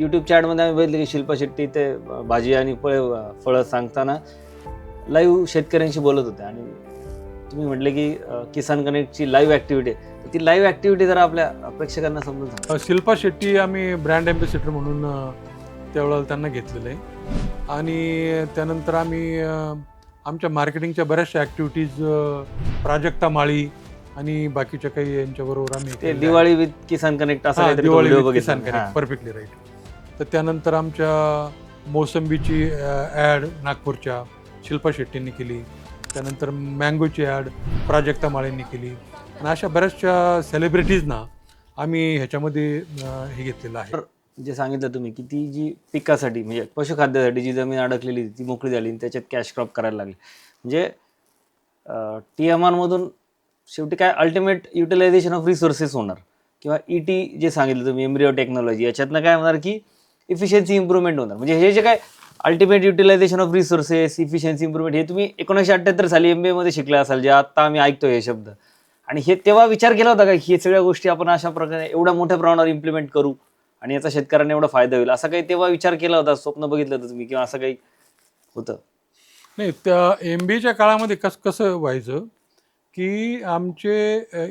YouTube चॅटमध्ये आम्ही बघितलं की शिल्पा शेट्टी ते भाजी आणि फळे फळं सांगताना लाईव्ह शेतकऱ्यांशी बोलत होते. आणि तुम्ही म्हटले की किसान कनेक्टची लाईव्ह ॲक्टिव्हिटी आहे. ती लाईव्ह ॲक्टिव्हिटी जरा आपल्या प्रेक्षकांना समजून शिल्पा शेट्टी आम्ही ब्रँड अँबॅसिडर म्हणून त्यावेळेला त्यांना घेतलेलं आहे. आणि त्यानंतर आम्ही आमच्या मार्केटिंगच्या बऱ्याचशा ॲक्टिव्हिटीज प्राजक्ता माळी आणि बाकीच्या काही यांच्याबरोबर आम्ही. दिवाळी विथ किसान कनेक्ट असं Diwali Kisan connect perfectly right तर त्यानंतर आमच्या मोसंबीची ॲड नागपूरच्या शिल्पा शेट्टींनी केली. त्यानंतर मँगोची ॲड प्राजक्ता माळेंनी केली. आणि अशा बऱ्याचशा सेलिब्रिटीजना आम्ही ह्याच्यामध्ये हे घेतलेलं आहे. जे सांगितलं तुम्ही की ती जी पिकासाठी म्हणजे पशुखाद्यासाठी जी जमीन अडकलेली ती मोकळी झाली आणि त्याच्यात कॅश क्रॉप करायला लागली. म्हणजे टी एम आरमधून शेवटी काय अल्टिमेट युटिलायझेशन ऑफ रिसोर्सेस होणार? किंवा ई टी जे सांगितलं तुम्ही एम्ब्रिओ टेक्नॉलॉजी याच्यातनं काय होणार की इफिशियन्सी इम्प्रूव्हमेंट होणार. म्हणजे हे जे काय ultimate utilization of resources efficiency improvement हे तुम्ही एकोणीसशे अठ्ठ्याहत्तर साली एममध्ये शिकला शिकले असाल जे आत्ता आम्ही ऐकतोय हे शब्द. आणि हे तेव्हा विचार केला होता का हे सगळ्या गोष्टी आपण अशा प्रकारे एवढ्या मोठ्या प्रमाणावर इम्प्लिमेंट करू आणि याचा शेतकऱ्यांना एवढा फायदा होईल? असा काही तेव्हा विचार केला होता स्वप्न बघितलं होतं तुम्ही किंवा असं काही होतं? नाही त्या एम बी एच्या काळामध्ये कसं कसं व्हायचं की आमचे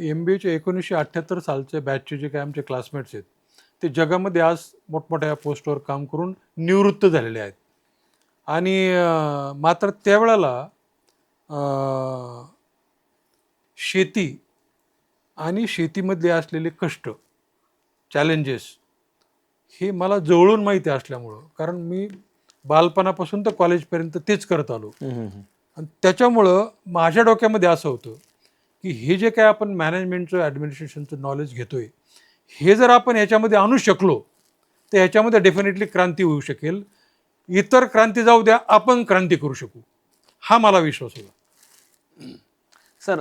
एम बी एचे एकोणीसशे अठ्ठ्याहत्तर सालचे बॅचचे जे काही आमचे क्लासमेट्स आहेत ते जगामध्ये आज मोठमोठ्या पोस्टवर काम करून निवृत्त झालेले आहेत. आणि मात्र त्यावेळेला शेती आणि शेतीमधले असलेले कष्ट चॅलेंजेस हे मला जवळून माहिती असल्यामुळं कारण मी बालपणापासून तर कॉलेजपर्यंत तेच करत आलो. आणि त्याच्यामुळं माझ्या डोक्यामध्ये असं होतं की हे जे काय आपण मॅनेजमेंटचं ॲडमिनिस्ट्रेशनचं नॉलेज घेतोय हे जर आपण ह्याच्यामध्ये आणू शकलो तर ह्याच्यामध्ये डेफिनेटली क्रांती होऊ शकेल. इतर क्रांती जाऊ द्या आपण क्रांती करू शकू. हा मला विश्वास होता. सर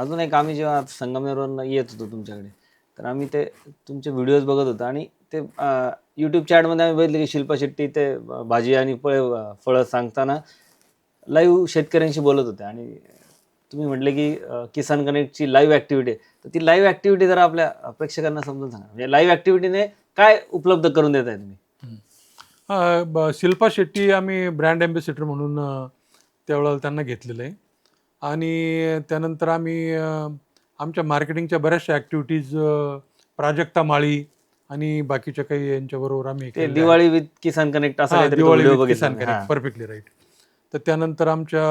अजून एक आम्ही जेव्हा संगमनेरवरून येत होतो तुमच्याकडे तर आम्ही ते तुमचे व्हिडिओज बघत होतो आणि ते यूट्यूब चॅटमध्ये आम्ही बघितले की शिल्पा शेट्टी ते भाजी आणि फळे फळं सांगताना लाईव्ह शेतकऱ्यांशी बोलत होते आणि तुम्ही म्हटले की किसान कनेक्टची लाईव्ह ॲक्टिव्हिटी तर ती लाईव्ह ॲक्टिव्हिटी जरा आपल्या प्रेक्षकांना समजून सांगा. म्हणजे लाईव्ह ॲक्टिव्हिटीने काय उपलब्ध करून देत आहे तुम्ही शिल्पा शेट्टी आम्ही ब्रँड अँबॅसिडर म्हणून त्यावेळेला त्यांना घेतलेलं आहे. आणि त्यानंतर आम्ही आमच्या मार्केटिंगच्या बऱ्याचशा ॲक्टिव्हिटीज प्राजक्ता माळी आणि बाकीच्या काही यांच्याबरोबर आम्ही. Diwali with Kisan connect Diwali Kisan connect perfectly right तर त्यानंतर आमच्या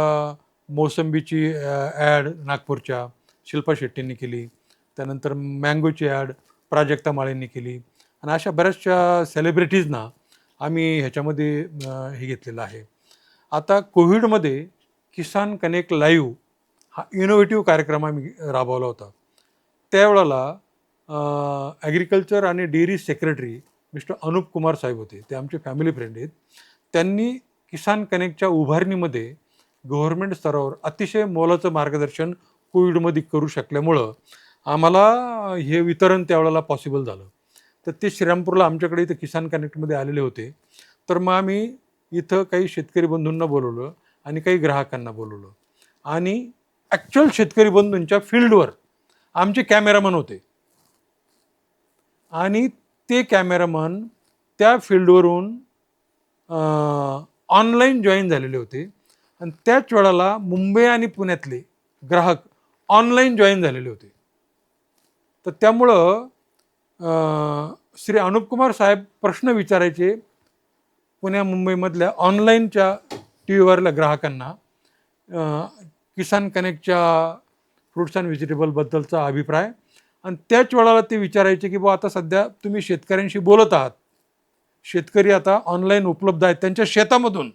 मोसंबीची ॲड नागपूरच्या शिल्पा शेट्टींनी केली. त्यानंतर मँगोची ॲड प्राजक्ता माळेंनी केली. आणि अशा बऱ्याचशा सेलिब्रिटीजना आम्ही ह्याच्यामध्ये हे घेतलेलं आहे. आता कोविडमध्ये किसान कनेक्ट लाईव्ह हा इनोव्हेटिव्ह कार्यक्रम आम्ही राबवला होता. त्यावेळेला ॲग्रिकल्चर आणि dairy secretary mister Anup Kumar साहेब होते. ते आमचे फॅमिली फ्रेंड आहेत. त्यांनी किसान कनेक्टच्या उभारणीमध्ये गव्हर्नमेंट स्तरावर अतिशय मोलाचं मार्गदर्शन कोविडमध्ये करू शकल्यामुळं आम्हाला हे वितरण त्यावेळेला पॉसिबल झालं. तर ते श्रीरामपूरला आमच्याकडे इथं किसान कनेक्टमध्ये आलेले होते. तर मग आम्ही इथं काही शेतकरी बंधूंना बोलवलं आणि काही ग्राहकांना बोलवलं. आणि ॲक्च्युअल शेतकरी बंधूंच्या फील्डवर आमचे कॅमेरामन होते. आणि ते कॅमेरामन त्या फील्डवरून ऑनलाईन जॉईन झालेले होते. आणि त्याच वेळेला मुंबई आणि पुण्यातले ग्राहक ऑनलाईन जॉईन झालेले होते. तर त्यामुळं श्री अनुप कुमार साहेब प्रश्न विचारायचे पुण्या मुंबईमधल्या ऑनलाईनच्या टी व्हीवरल्या ग्राहकांना किसान कनेक्टच्या फ्रुट्स अँड व्हेजिटेबलबद्दलचा अभिप्राय आणि त्याच वेळाला ते विचारायचे की बुवा आता सध्या तुम्ही शेतकऱ्यांशी बोलत आहात. शेतकरी आता ऑनलाईन उपलब्ध आहेत त्यांच्या शेतामधून.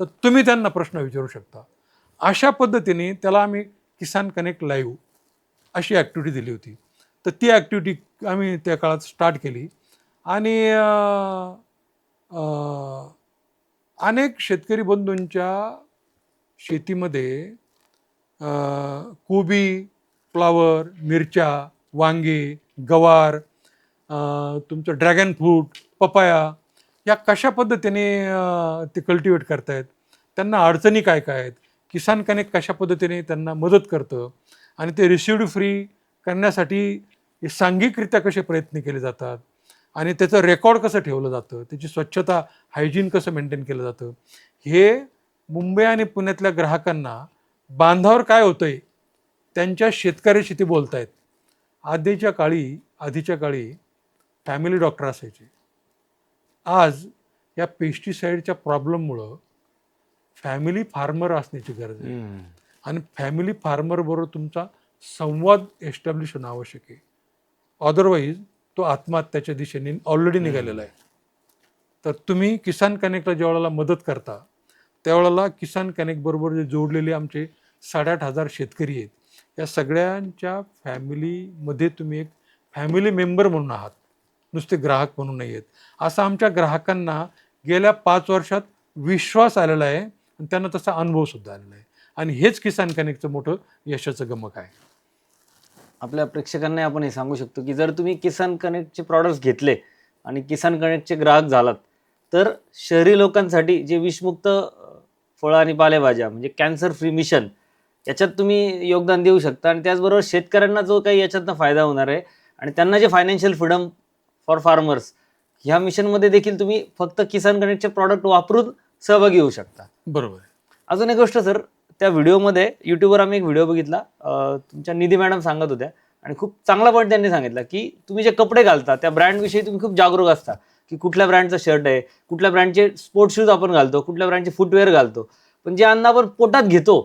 तर तुम्ही त्यांना प्रश्न विचारू शकता. अशा पद्धतीने त्याला आम्ही किसान कनेक्ट लाईव्ह अशी ॲक्टिव्हिटी दिली होती. तर ती ॲक्टिव्हिटी आम्ही त्या काळात स्टार्ट केली. आणि अनेक शेतकरी बंधूंच्या शेतीमध्ये कोबी फ्लावर मिरच्या वांगे गवार तुमचं ड्रॅगन फ्रूट पपाया या कशा पद्धतीने ते कल्टिवेट करतायत? त्यांना अडचणी काय काय आहेत? किसान कनेक्ट कशा पद्धतीने त्यांना मदत करतं? आणि ते रिसिव्ड फ्री करण्यासाठी सांघिकरित्या कसे प्रयत्न केले जातात? आणि त्याचं रेकॉर्ड कसं ठेवलं जातं? त्याची स्वच्छता हायजीन कसं मेंटेन केलं जातं? हे मुंबई आणि पुण्यातल्या ग्राहकांना बांधावर काय होतंय? त्यांच्या शेतकऱ्याशी ते बोलतायत. आधीच्या काळी आधीच्या काळी फॅमिली डॉक्टर असायचे. आज या पेस्टिसाईडच्या प्रॉब्लेममुळं फॅमिली फार्मर असण्याची गरज आहे. आणि फॅमिली फार्मरबरोबर तुमचा संवाद एस्टॅब्लिश होणं आवश्यक आहे. अदरवाईज तो आत्महत्याच्या दिशेने ऑलरेडी निघालेला आहे. तर तुम्ही किसान कनेक्टला ज्या वेळेला मदत करता त्यावेळेला किसान कनेक्ट बरोबर जे जोडलेले आमचे साडेआठ हजार शेतकरी आहेत या सगळ्यांच्या फॅमिलीमध्ये तुम्ही एक फॅमिली मेंबर म्हणून आहात. नुसते ग्राहक म्हणून नाही आहेत. असा आमच्या ग्राहकांना गेल्या पाच वर्षात विश्वास आलेला आहे आणि त्यांना तसा अनुभवसुद्धा आलेला आहे. आणि हेच किसान कनेक्टचं मोठं यशाचं गमक आहे. आपल्या प्रेक्षकांना आपण हे सांगू शकतो की जर तुम्ही किसान कनेक्टचे प्रॉडक्ट्स घेतले आणि किसान कनेक्टचे ग्राहक झालात तर शहरी लोकांसाठी जे विषमुक्त फळं आणि पालेभाज्या म्हणजे कॅन्सर फ्री मिशन याच्यात तुम्ही योगदान देऊ शकता. आणि त्याचबरोबर शेतकऱ्यांना जो काही याच्यातनं फायदा होणार आहे आणि त्यांना जे फायनान्शियल फ्रीडम फॉर फार्मर्स. ह्या मिशनमध्ये देखील तुम्ही फक्त किसान कनेक्टचे प्रॉडक्ट वापरून सहभागी होऊ शकता. बरोबर. अजून एक गोष्ट सर त्या व्हिडिओमध्ये युट्यूबवर आम्ही एक व्हिडिओ बघितला. तुमच्या निधी मॅडम सांगत होत्या. आणि खूप चांगला पॉईंट त्यांनी सांगितला की तुम्ही जे कपडे घालता त्या ब्रँडविषयी तुम्ही खूप जागरूक असता. की कुठल्या ब्रँडचं शर्ट आहे कुठल्या ब्रँडचे स्पोर्ट्स शूज आपण घालतो कुठल्या ब्रँडचे फुटवेअर घालतो. पण जे अन्न आपण पोटात घेतो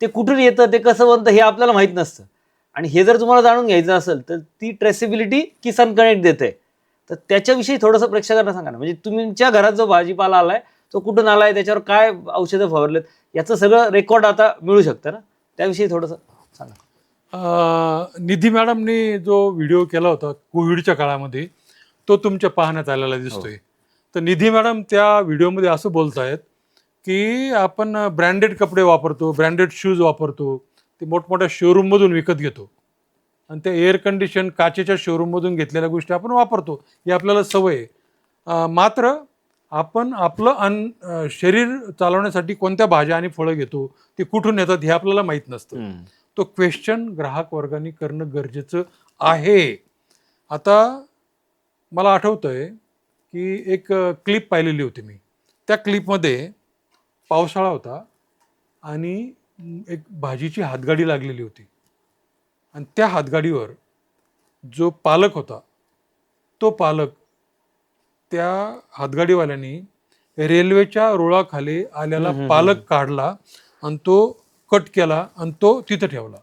ते कुठून येतं ते कसं बनतं हे आपल्याला माहीत नसतं. आणि हे जर तुम्हाला जाणून घ्यायचं असेल तर ती ट्रेसेबिलिटी किसान कनेक्ट देते. तर त्याच्याविषयी थोडंसं प्रेक्षकांना सांगा ना. म्हणजे तुमच्या घरात जो भाजीपाला आलाय तो कुठून आलाय त्याच्यावर काय औषधं फवारलेत याचं सगळं रेकॉर्ड आता मिळू शकतं ना? त्याविषयी थोडंसं सांगा. निधी मॅडमनी जो व्हिडिओ केला होता कोविडच्या काळामध्ये तो तुमच्या पाहण्यात आलेला दिसतोय. तर निधी मॅडम त्या व्हिडिओमध्ये असं बोलत आहेत की आपण ब्रँडेड कपडे वापरतो ब्रँडेड शूज वापरतो ते मोठमोठ्या शोरूममधून विकत घेतो. आणि त्या एअर कंडिशन काचेच्या शोरूममधून घेतलेल्या गोष्टी आपण वापरतो. ही आपल्याला सवय आहे. मात्र आपण आपलं अन्न शरीर चालवण्यासाठी कोणत्या भाज्या आणि फळं घेतो ते कुठून येतात हे आपल्याला माहीत नसतं. तो क्वेश्चन ग्राहक वर्गाने करणं गरजेचं आहे. आता मला आठवतंय की एक क्लिप पाहिलेली होती मी. त्या क्लिपमध्ये पावसाळा होता आणि एक भाजीची हातगाडी लागलेली होती. आणि त्या हातगाडीवर जो पालक होता तो पालक त्या हातगाडीवाल्यांनी रेल्वेच्या रुळाखाली आलेला पालक काढला आणि तो कट केला आणि तो तिथं ठेवला.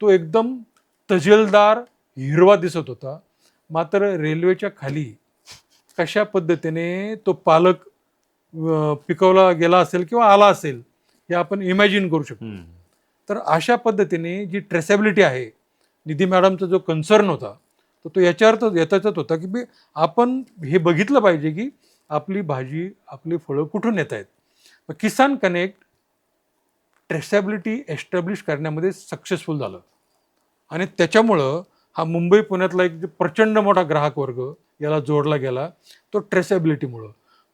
तो एकदम तजेलदार हिरवा दिसत होता. मात्र रेल्वेच्या खाली कशा पद्धतीने तो पालक पिकवला गेला असेल किंवा आला असेल हे आपण इमॅजिन करू शकतो. तर अशा पद्धतीने जी ट्रेसेबिलिटी आहे निधी मॅडमचा जो कन्सर्न होता तर तो याच्यावर याचाच होता की बी आपण हे बघितलं पाहिजे की आपली भाजी आपली फळं कुठून येत आहेत. किसान कनेक्ट ट्रेसेबिलिटी एस्टॅब्लिश करण्यामध्ये सक्सेसफुल झालं. आणि त्याच्यामुळं हा मुंबई पुण्यातला एक जे प्रचंड मोठा ग्राहक वर्ग याला जोडला गेला तो ट्रेसेबिलिटीमुळं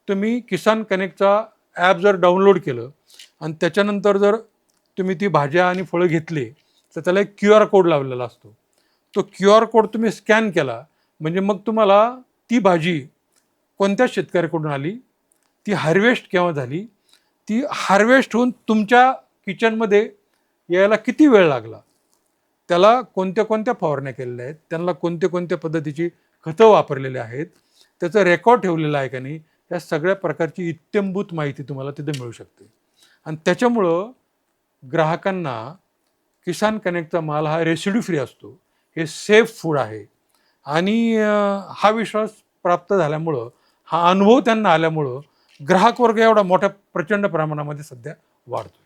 तुम्ही किसान कनेक्टचा ॲप जर डाउनलोड केलं आणि त्याच्यानंतर जर तुम्ही ती भाज्या आणि फळं घेतली तर त्याला एक क्यू आर कोड लावलेला असतो. तो क्यू आर कोड तुम्ही स्कॅन केला म्हणजे मग तुम्हाला ती भाजी कोणत्या शेतकऱ्याकडून आली ती हार्वेस्ट केव्हा झाली ती हार्वेस्ट होऊन तुमच्या किचनमध्ये यायला किती वेळ लागला त्याला कोणत्या कोणत्या फवारण्या केलेल्या आहेत त्यांना कोणत्या कोणत्या पद्धतीची खतं वापरलेली आहेत त्याचं रेकॉर्ड ठेवलेलं आहे का नाही या सगळ्या प्रकारची इत्यंभूत माहिती तुम्हाला तिथे मिळू शकते. आणि त्याच्यामुळं ग्राहकांना किसान कनेक्टचा माल हा रेसिड्यू फ्री असतो. हे सेफ फूड आहे. आणि हा विश्वास प्राप्त झाल्यामुळं हा अनुभव त्यांना आल्यामुळं ग्राहक वर्ग एवढा मोठ्या प्रचंड प्रमाणामध्ये सध्या वाढतो